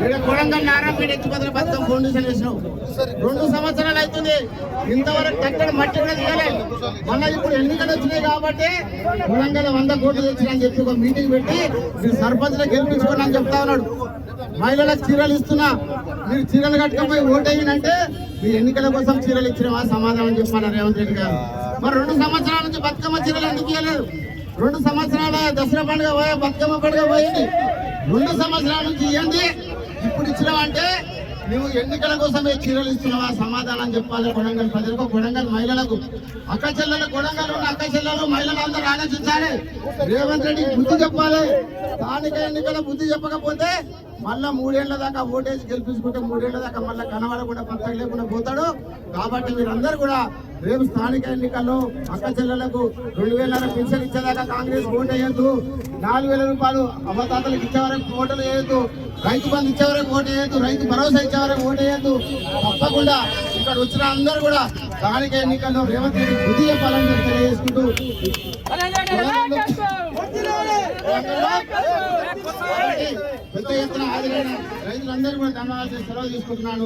ఇక్కడ కొడంగల్ నారాయణపేట ఎత్తిపోతల బతుకమ్మ ఫౌండేషన్ వేసినావు రెండు సంవత్సరాలు అవుతుంది. ఇంతవరకు ఎక్కడ మట్టి కూడా మళ్ళీ ఇప్పుడు ఎన్నికలు వచ్చినాయి కాబట్టి కొడంగల్ వంద కోట్లు తెచ్చిన అని చెప్పి ఒక మీటింగ్ పెట్టి మీరు సర్పంచ్లో గెలిపించుకోండి అని చెప్తా ఉన్నాడు. మహిళలకు చీరలు ఇస్తున్నా. మీరు చీరలు కట్టుకపోయి ఓటేయనంటే మీ ఎన్నికల కోసం చీరలు ఇచ్చినవా? సమాధానం చెప్పాలి రేవంత్ రెడ్డి గారు? మరి రెండు సంవత్సరాల నుంచి బతుకమ్మ చీరలు ఎందుకు ఇవ్వలేదు రెండు సంవత్సరాల దసరా పండుగ పోయా బతుకమ్మ పండుగ పోయింది. రెండు సంవత్సరాల నుంచి ఇవ్వండి ఇప్పుడు ఇచ్చినావంటే నువ్వు ఎన్నికల కోసమే చీరలు ఇస్తున్నావా? సమాధానం చెప్పాలి. కొడంగల్ ప్రజలకు కొడంగల్ మహిళలకు. అక్క చెల్లెలు కొడంగల్ ఉన్న అక్క చెల్లెలు మహిళలు అందరూ ఆలోచించాలి. రేవంత్ రెడ్డి బుద్ధి చెప్పాలి. స్థానిక ఎన్నికల బుద్ధి చెప్పకపోతే మళ్ళా మూడేళ్ళ దాకా ఓటేసి గెలిపించుకుంటే మూడేళ్ళ దాకా మళ్ళీ కనబడకుండా పక్కన లేకుండా పోతాడు. కాబట్టి మీరందరూ కూడా రేపు స్థానిక ఎన్నికల్లో అక్క చెల్లెలకు రెండు వేల పెన్షన్ ఇచ్చేదాకా కాంగ్రెస్ ఓటు వేయద్దు. నాలుగు వేల రూపాయలు అవతాతలకు ఇచ్చే వరకు ఓటలు వేయద్దు. రైతు బంధు ఇచ్చే వరకు ఓటు వేయద్దు. రైతు భరోసా ఇచ్చే వరకు ఓటు వేయద్దు. తప్పకుండా ఇక్కడ వచ్చిన అందరూ కూడా స్థానిక ఎన్నికల్లో రేవంత్ రెడ్డి బుద్ధి చెప్పాలని తెలియజేసుకుంటూ పెద్ద ఎత్తున హాజరైన రైతులందరూ కూడా ధన్యవాదాలు సెలవు తీసుకుంటున్నాను.